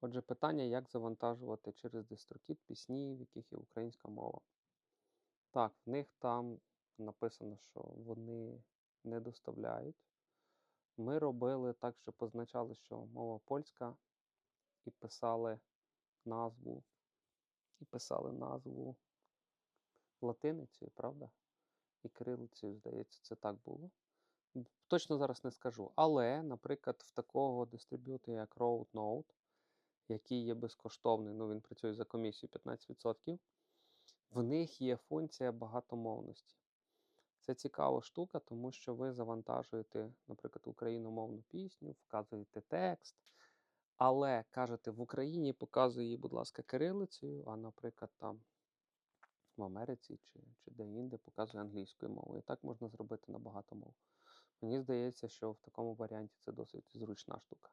Отже, питання, як завантажувати через DistroKid пісні, в яких є українська мова. Так, в них там написано, що вони не доставляють. Ми робили так, що позначали, що мова польська, і писали назву, і писали назву латиницею, правда? І кирилицею, здається, це так було. Точно зараз не скажу. Але, наприклад, в такого дистриб'ютора, як RoadNote, який є безкоштовний, ну він працює за комісію 15%, в них є функція багатомовності. Це цікава штука, тому що ви завантажуєте, наприклад, україномовну пісню, вказуєте текст, але кажете, в Україні показує її, будь ласка, кирилицею, а, наприклад, там в Америці чи, чи де-інде показує англійською мовою. І так можна зробити на багато мов. Мені здається, що в такому варіанті це досить зручна штука.